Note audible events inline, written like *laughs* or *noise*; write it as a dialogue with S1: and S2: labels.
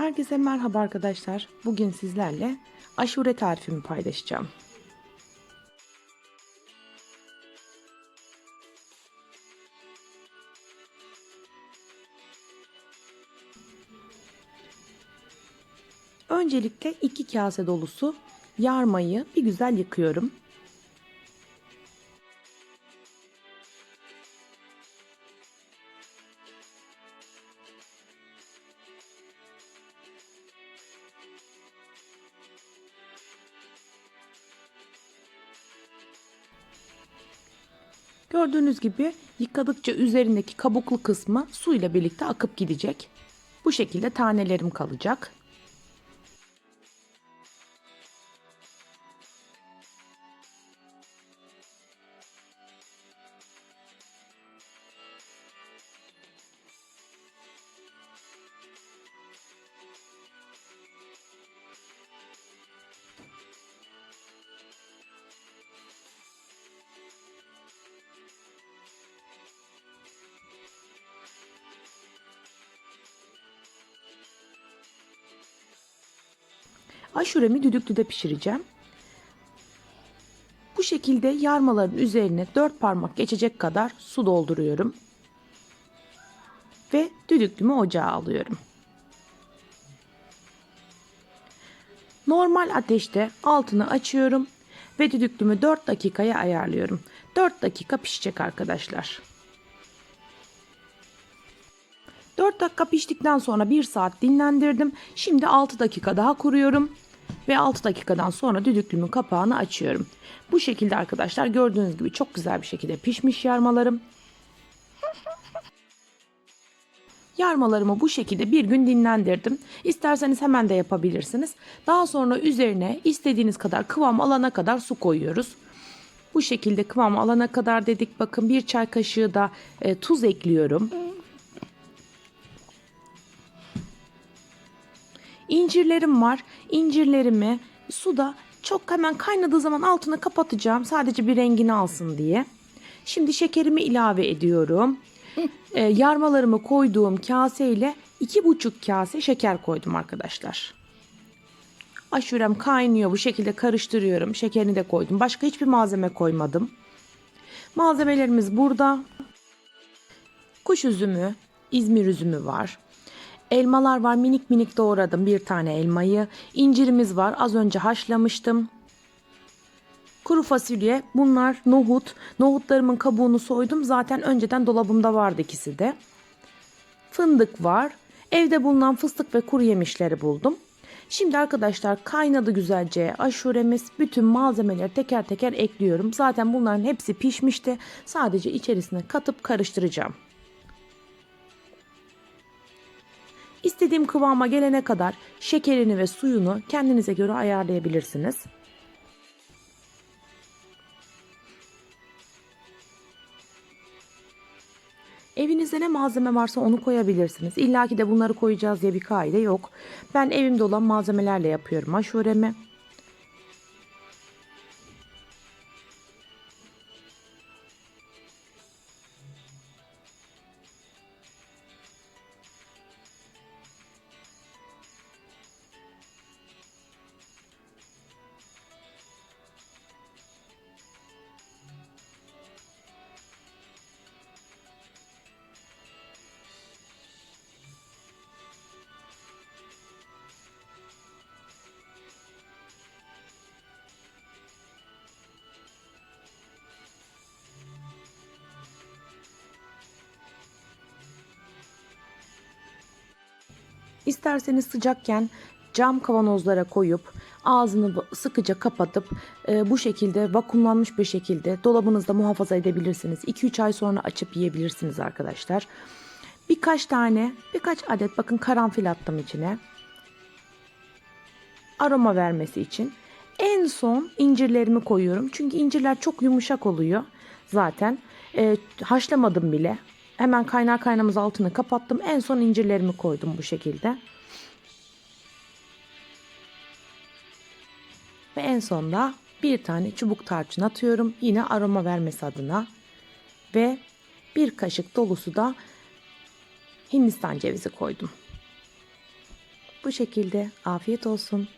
S1: Herkese merhaba arkadaşlar. Bugün sizlerle aşure tarifimi paylaşacağım. Öncelikle 2 kase dolusu yarmayı bir güzel yıkıyorum. Gördüğünüz gibi yıkadıkça üzerindeki kabuklu kısmı su ile birlikte akıp gidecek. Bu şekilde tanelerim kalacak. Aşuremi düdüklüde pişireceğim. Bu şekilde yarmaların üzerine 4 parmak geçecek kadar su dolduruyorum. Ve düdüklümü ocağa alıyorum. Normal ateşte altını açıyorum ve düdüklümü 4 dakikaya ayarlıyorum. 4 dakika pişecek arkadaşlar. 4 dakika piştikten sonra 1 saat dinlendirdim. Şimdi 6 dakika daha kuruyorum. Ve 6 dakikadan sonra düdüklümün kapağını açıyorum. Bu şekilde arkadaşlar gördüğünüz gibi çok güzel bir şekilde pişmiş yarmalarım. Yarmalarımı bu şekilde bir gün dinlendirdim. İsterseniz hemen de yapabilirsiniz. Daha sonra üzerine istediğiniz kadar kıvam alana kadar su koyuyoruz. Bu şekilde kıvam alana kadar dedik. Bakın bir çay kaşığı da e, tuz ekliyorum. İncirlerim var. İncirlerimi suda çok hemen kaynadığı zaman altını kapatacağım. Sadece bir rengini alsın diye. Şimdi şekerimi ilave ediyorum. *laughs* Ee, yarmalarımı koyduğum kase ile iki buçuk kase şeker koydum arkadaşlar. Aşurem kaynıyor bu şekilde karıştırıyorum. Şekerini de koydum. Başka hiçbir malzeme koymadım. Malzemelerimiz burada. Kuş üzümü, İzmir üzümü var. Elmalar var minik minik doğradım bir tane elmayı. İncirimiz var az önce haşlamıştım. Kuru fasulye bunlar nohut. Nohutlarımın kabuğunu soydum zaten önceden dolabımda vardı ikisi de. Fındık var. Evde bulunan fıstık ve kuru yemişleri buldum. Şimdi arkadaşlar kaynadı güzelce aşuremiz. Bütün malzemeleri teker teker ekliyorum. Zaten bunların hepsi pişmişti. Sadece içerisine katıp karıştıracağım. İstediğim kıvama gelene kadar şekerini ve suyunu kendinize göre ayarlayabilirsiniz. Evinizde ne malzeme varsa onu koyabilirsiniz. İlla ki de bunları koyacağız diye bir kaide yok. Ben evimde olan malzemelerle yapıyorum aşuremi. İsterseniz sıcakken cam kavanozlara koyup ağzını sıkıca kapatıp e, bu şekilde vakumlanmış bir şekilde dolabınızda muhafaza edebilirsiniz. 2-3 ay sonra açıp yiyebilirsiniz arkadaşlar. Birkaç tane, birkaç adet bakın karanfil attım içine. Aroma vermesi için. En son incirlerimi koyuyorum. Çünkü incirler çok yumuşak oluyor zaten. E, haşlamadım bile. Hemen kaynar kaynamız altını kapattım. En son incirlerimi koydum bu şekilde. Ve en sonda bir tane çubuk tarçın atıyorum. Yine aroma vermesi adına. Ve bir kaşık dolusu da Hindistan cevizi koydum. Bu şekilde afiyet olsun.